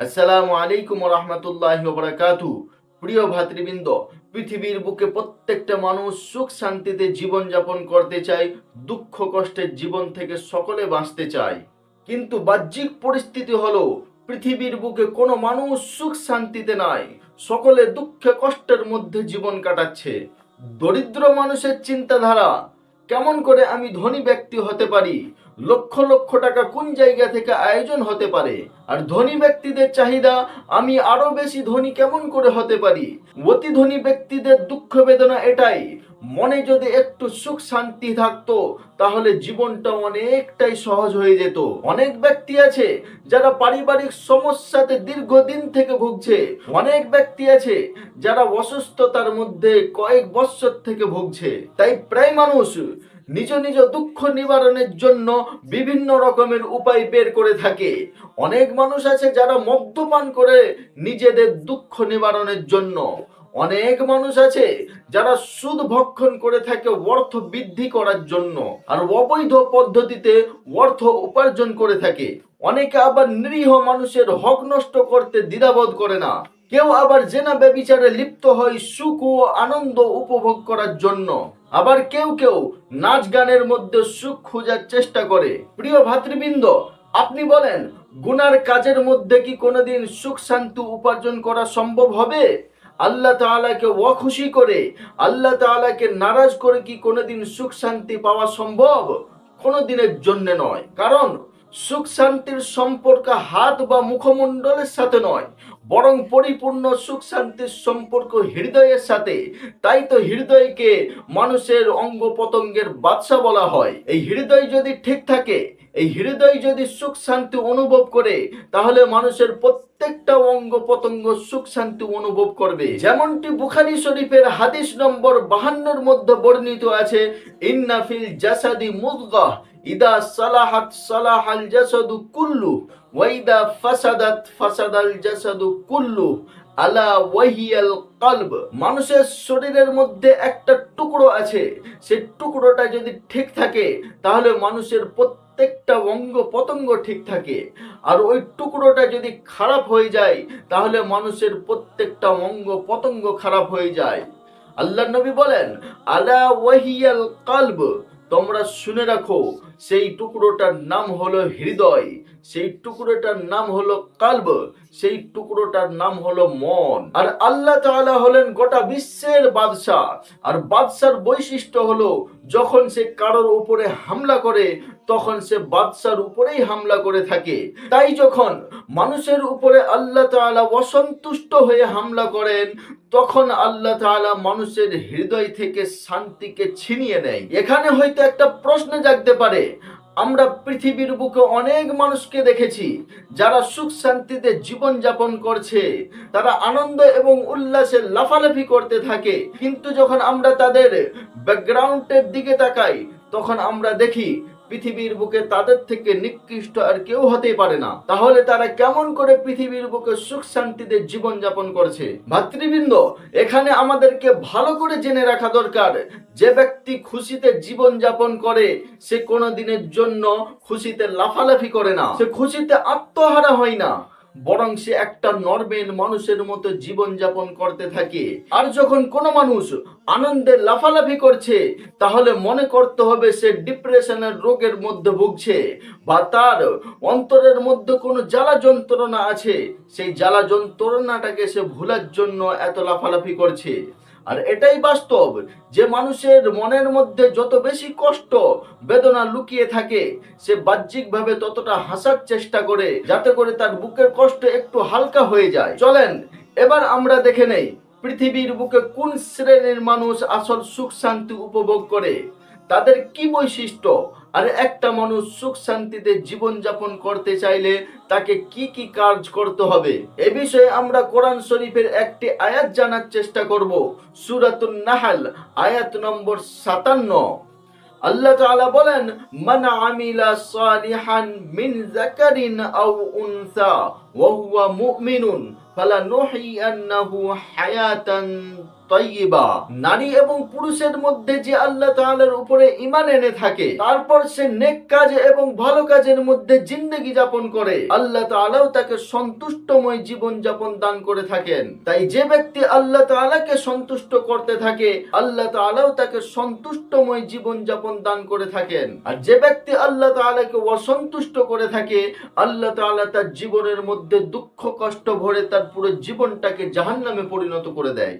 আসসালামু আলাইকুম রহমতুল্লাহ বারাকাতু প্রিয় ভাতৃবৃন্দ, পৃথিবীর বুকে প্রত্যেকটা মানুষ সুখ শান্তিতে জীবন যাপন করতে চায়, দুঃখ কষ্টের জীবন থেকে সকলে বাঁচতে চায়। কিন্তু বাহ্যিক পরিস্থিতি হলো, পৃথিবীর বুকে কোনো মানুষ সুখ শান্তিতে নাই, সকলে দুঃখে কষ্টের মধ্যে জীবন কাটাচ্ছে। দরিদ্র মানুষের চিন্তাধারা, কেমন করে আমি ধনী ব্যক্তি হতে পারি? লক্ষ লক্ষ টাকা কোন জায়গা থেকে আয়োজন হতে পারে? আর ধনী ব্যক্তিদের চাহিদা, আমি আরও বেশি ধনী কেমন করে হতে পারি? অতি ধনী ব্যক্তিদের দুঃখ বেদনা এটাই। মনে যদি একটু সুখ শান্তি থাকতো, তাহলে জীবনটা অনেকটাই সহজ হয়ে যেত। অনেক ব্যক্তি আছে যারা পারিবারিক সমস্যাতে দীর্ঘদিন থেকে ভুগছে। অনেক ব্যক্তি আছে যারা অসুস্থতার মধ্যে কয়েক বৎসর থেকে ভুগছে। তাই প্রায় মানুষ নিজ নিজ দুঃখ নিবারণের জন্য বিভিন্ন রকমের উপায় বের করে থাকে। অনেক মানুষ আছে যারা মদ্যপান করে নিজেদের দুঃখ নিবারণের জন্য। অনেক মানুষ আছে যারা সুদ ভক্ষণ করে থাকে অর্থ বৃদ্ধি করার জন্য আর অবৈধ পদ্ধতিতে অর্থ উপার্জন করে থাকে। অনেকে আবার নিরীহ মানুষের হক নষ্ট করতে দ্বিধাবোধ করে না। কেউ আবার জেনা ব্যবিচারে লিপ্ত হয় সুখ ও আনন্দ উপভোগ করার জন্য। আবার কেউ কেউ নাচ গানের মধ্যে সুখ খোঁজার চেষ্টা করে। প্রিয় ভাতৃবৃন্দ, আপনি বলেন, গুনার কাজের মধ্যে কি কোনোদিন সুখ শান্তি উপার্জন করা সম্ভব হবে? আল্লাহ তাআলাকে অখুশি করে, আল্লাহ তাআলাকে নারাজ করে কি কোনোদিন সুখ শান্তি পাওয়া সম্ভব? কোনো দিনের জন্য নয়। কারণ, সুখ শান্তির সম্পর্ক হাত বা মুখমণ্ডলের সাথে নয়। বরং পরিপূর্ণ সুখ শান্তির সম্পর্ক হৃদয়ের সাথে। তাই তো হৃদয়কে মানুষের অঙ্গ পতঙ্গের বাদশা বলা হয়। এই হৃদয় যদি ঠিক থাকে, এই হৃদয় যদি সুখ শান্তি অনুভব করে, তাহলে মানুষের প্রত্যেকটা অঙ্গ পতঙ্গ সুখ শান্তি অনুভব করবে। যেমনটি বুখারি শরীফের হাদিস নম্বর বাহান্নর মধ্যে বর্ণিত আছে ইন্নাফিল জাসাদি মুদগাহ, ইদা সালাহাত সালাহাল জাসাদু কুল্লু ওয়াইদা ফাসাদাত ফাসাদাল জাসাদু কুল্লু আলা ওয়াহিয়াল কলব। মানুষের শরীরের মধ্যে একটা টুকরো আছে। সেই টুকরোটা যদি ঠিক থাকে, তাহলে মানুষের প্রত্যেকটা অঙ্গ পতঙ্গ ঠিক থাকে। আর ওই টুকরোটা যদি খারাপ হয়ে যায়, তাহলে মানুষের প্রত্যেকটা অঙ্গ পতঙ্গ খারাপ হয়ে যায়। আল্লাহ নবী বলেন, আলা ওয়াহিয়াল কলব। তোমরা শুনে রাখো, সেই টুকরোটার নাম হলো হৃদয়, সেই টুকরোটার নাম হলো কালব, সেই টুকরোটার নাম হলো মন। আর আল্লাহ তাআলা হলেন গোটা বিশ্বের বাদশাহ। আর বাদশার বৈশিষ্ট্য হলো, যখন সে কারোর উপরে হামলা করে, তখন সে বাদশার উপরেই হামলা করে থাকে। তাই যখন মানুষের উপরে আল্লাহ তাআলা অসন্তুষ্ট হয়ে হামলা করেন, তখন আল্লাহ তাআলা মানুষের হৃদয় থেকে শান্তিকে ছিনিয়ে নেয়। এখানে হয়তো একটা প্রশ্ন জাগতে পারে, আমরা পৃথিবীর বুকে অনেক মানুষকে দেখেছি, যারা সুখ শান্তিতে জীবন যাপন করছে, তারা আনন্দ এবং উল্লাসে লাফালাফি করতে থাকে, কিন্তু যখন আমরা তাদের ব্যাকগ্রাউন্ডের দিকে তাকাই, তখন আমরা দেখি পৃথিবীর বুকে তাদের থেকে নিকৃষ্ট আর কেউ হতেই পারে না। তাহলে তারা কেমন করে পৃথিবীর বুকে সুখ শান্তিতে জীবন যাপন করছে? ভাতৃবৃন্দ, এখানে আমাদেরকে ভালো করে জেনে রাখা দরকার। যে ব্যক্তি খুশিতে জীবন যাপন করে, সে কোনো দিনের জন্য খুশিতে লাফালাফি করে না। সে খুশিতে আত্মহারা হয় না। বরং সে একটা নর্মেল মানুষের মতো জীবন যাপন করতে থাকে। আর যখন কোনো মানুষ আনন্দে লাফালাফি করছে, তাহলে মনে করতে হবে সে ডিপ্রেশনের রোগের মধ্যে ভুগছে বা তার অন্তরের মধ্যে কোনো জ্বালা যন্ত্রণা আছে। সেই জ্বালা যন্ত্রণাটাকে সে ভুলার জন্য এত লাফালাফি করছে। আর এটাই বাস্তব যে মানুষের মনের মধ্যে যত বেশি কষ্ট, বেদনা লুকিয়ে থাকে, সে বাহ্যিকভাবে ততটা হাসার চেষ্টা করে, যাতে করে তার বুকের কষ্ট একটু হালকা হয়ে যায়। চলেন, এবার আমরা দেখে নেই পৃথিবীর বুকে কোন শ্রেণির মানুষ আসল সুখ শান্তি উপভোগ করে, তাদের কি বৈশিষ্ট্য আর একটা মানুষ সুখ শান্তিতে জীবনযাপন করতে চাইলে তাকে কি কি কাজ করতে হবে? এ বিষয়ে আমরা কোরআন শরীফের একটি আয়াত জানার চেষ্টা করব। সুরাতুন নাহাল, আয়াত নম্বর সাতান্ন। আল্লাহ তাআলা বলেন, মান আমিলা সালিহান মিন যাকারিন আও উনসা, ওয়া হুয়া মুমিনুন ফালানুহইয়ান্নাহু হায়াতান তৈবা নারী এবং পুরুষের মধ্যে যে আল্লাহ তাআলার উপরে ঈমান এনে থাকে, তারপর সে নেক কাজ এবং ভালো কাজের মধ্যে জিন্দগি যাপন করে। আল্লাহ তাআলাও তাকে সন্তুষ্টময় জীবন যাপন দান করে থাকেন। তাই যে ব্যক্তি আল্লাহ তাআলাকে সন্তুষ্ট করতে থাকে, আল্লাহ তাআলাও তাকে সন্তুষ্টময় জীবন যাপন দান করে থাকেন। আর যে ব্যক্তি আল্লাহ তাআলাকে অসন্তুষ্ট করে থাকে, আল্লাহ তাআলা তার জীবনের মধ্যে দুঃখ, কষ্ট ভরে তার পুরো জীবনটাকে জাহান্নামে পরিণত করে দেয়।